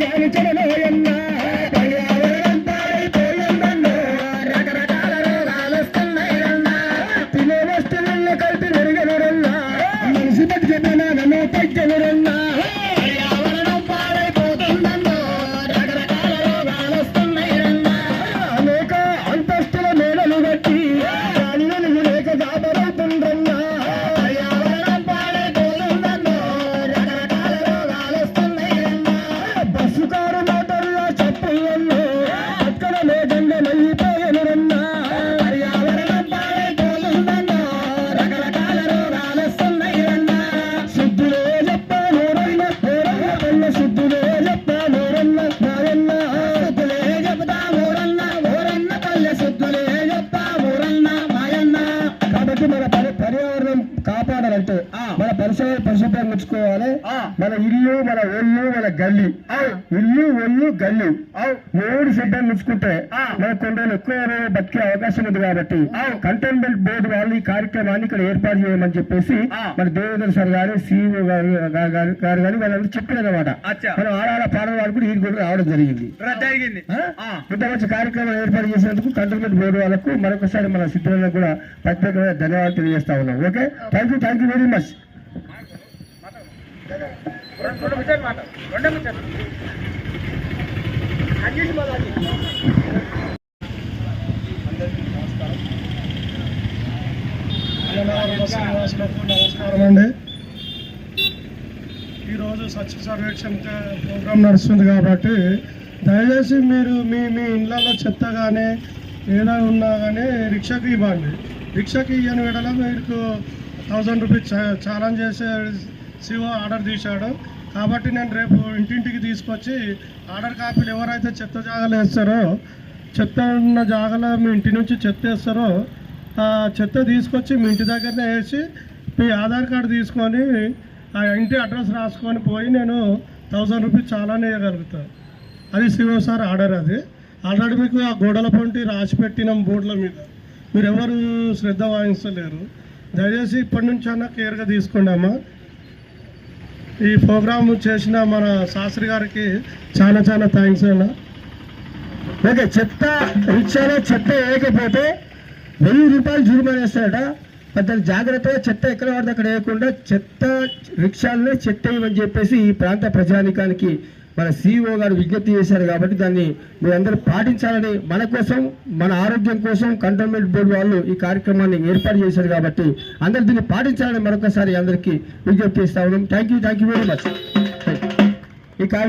Everybody, everybody. పర్యావరణం కాపాడాలంటే పరిసర పరిశుభ్రం ఉంచుకోవాలి మన ఇల్లు మన ఒళ్ళు మన గల్లి. ఇల్లు ఒళ్ళు గల్లి. మూడు శుభ్రం ఉంచుకుంటే మన కొన్ని ఎక్కువ రోజులు బతికే అవకాశం ఉంది కాబట్టి కంటైన్మెంట్ బోర్డు వాళ్ళు ఈ కార్యక్రమాన్ని ఇక్కడ ఏర్పాటు చేయమని చెప్పేసి మన దేవేంద్ర సార్ గారు సిఇఓ గారు గారు గారు కానీ వాళ్ళందరూ చెప్పారు అనమాట. మనం ఆడాడ పాడవాడు కూడా ఈ కూడా రావడం జరిగింది? ఇంత మంచి కార్యక్రమం ఏర్పాటు చేసినందుకు కంటోన్మెంట్ బోర్డు వాళ్ళకు మరొకసారి మన సిద్ధంగా కూడా ప్రత్యేకమైన ధన్యవాదాలు తెలియజేస్తా ఉన్నాం. Okay? Thank you thank you very much. రెండు ముచ్చట్లు మాట అన్నిటి నమస్కారం అండి. ఈరోజు స్వచ్ఛ సర్వేక్షణ ప్రోగ్రాం నడుస్తుంది కాబట్టి దయచేసి మీరు మీ మీ ఇళ్ళల్లో చెత్త కానీ ఏదైనా ఉన్నా కానీ రిక్షాకి ఇవ్వండి. రిక్షాకి ఇవ్వని విడల మీకు థౌజండ్ రూపీస్ ఛాలెంజ్ చేసే శివ ఆర్డర్ తీశాడు. కాబట్టి నేను రేపు ఇంటింటికి తీసుకొచ్చి ఆర్డర్ కాపీలు ఎవరైతే చెత్త జాగాలు వేస్తారో చెత్త ఉన్న జాగాలో మీ ఇంటి నుంచి చెత్త వేస్తారో ఆ చెత్త తీసుకొచ్చి మీ ఇంటి దగ్గరనే వేసి మీ ఆధార్ కార్డు తీసుకొని ఆ ఇంటి అడ్రస్ రాసుకొని పోయి నేను థౌజండ్ రూపీస్ చాలానే ఇవ్వగలుగుతాను అది శివ సార్ ఆర్డర్ అది. ఆల్రెడీ మీకు ఆ గోడల పంటి రాసి పెట్టినాం బోర్డుల మీద. మీరు ఎవరు శ్రద్ధ వహించలేరు. దయచేసి ఇప్పటి నుంచి అన్న కేర్గా తీసుకోండి అమ్మా. ఈ ప్రోగ్రామ్ చేసిన మన శాస్త్రి గారికి చాలా చాలా థ్యాంక్స్ అన్న. ఓకే చెత్త రిక్షాలో చెత్త వేయకపోతే వెయ్యి రూపాయలు జురుమానా వేస్తాడట జాగ్రత్తగా చెత్త ఎక్కడ పడితే అక్కడ వేయకుండా చెత్త రిక్షాలనే చెత్త ఇవ్వని చెప్పేసి ఈ ప్రాంత ప్రజానికానికి మన సిఇఓ గారు విజ్ఞప్తి చేశారు కాబట్టి దాన్ని మీరందరూ పాటించాలని మన కోసం మన ఆరోగ్యం కోసం కంటోన్మెంట్ బోర్డు వాళ్ళు ఈ కార్యక్రమాన్ని ఏర్పాటు చేశారు కాబట్టి అందరు దీన్ని పాటించాలని మరొకసారి అందరికీ విజ్ఞప్తి చేస్తా ఉన్నాం. Thank you thank you very much ఈ కార్యక్రమం